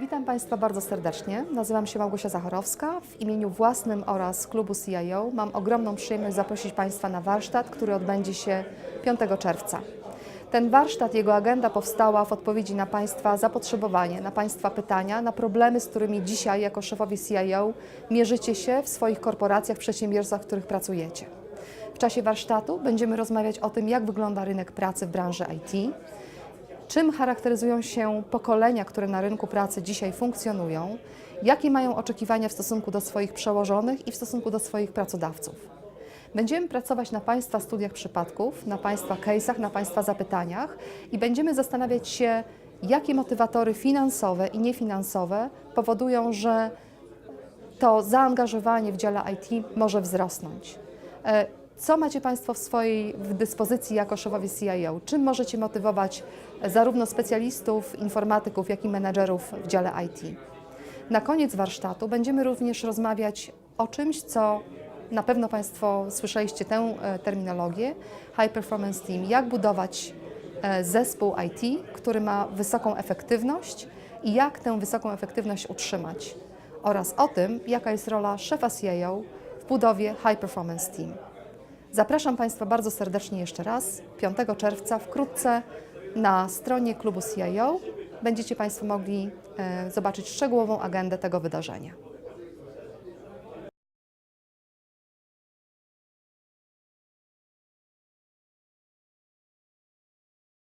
Witam Państwa bardzo serdecznie. Nazywam się Małgosia Zachorowska. W imieniu własnym oraz klubu CIO mam ogromną przyjemność zaprosić Państwa na warsztat, który odbędzie się 5 czerwca. Ten warsztat, jego agenda powstała w odpowiedzi na Państwa zapotrzebowanie, na Państwa pytania, na problemy, z którymi dzisiaj jako szefowie CIO mierzycie się w swoich korporacjach, przedsiębiorstwach, w których pracujecie. W czasie warsztatu będziemy rozmawiać o tym, jak wygląda rynek pracy w branży IT, czym charakteryzują się pokolenia, które na rynku pracy dzisiaj funkcjonują, jakie mają oczekiwania w stosunku do swoich przełożonych i w stosunku do swoich pracodawców. Będziemy pracować na Państwa studiach przypadków, na Państwa case'ach, na Państwa zapytaniach i będziemy zastanawiać się, jakie motywatory finansowe i niefinansowe powodują, że to zaangażowanie w dziale IT może wzrosnąć. E, Co macie Państwo w swojej w dyspozycji jako szefowie CIO? Czym możecie motywować zarówno specjalistów, informatyków, jak i menedżerów w dziale IT? Na koniec warsztatu będziemy również rozmawiać o czymś, co na pewno Państwo słyszeliście tę e, terminologię High Performance Team. Jak budować e, zespół IT, który ma wysoką efektywność i jak tę wysoką efektywność utrzymać oraz o tym, jaka jest rola szefa CIO w budowie High Performance Team. Zapraszam Państwa bardzo serdecznie jeszcze raz 5 czerwca wkrótce na stronie klubu CIO będziecie Państwo mogli e, zobaczyć szczegółową agendę tego wydarzenia.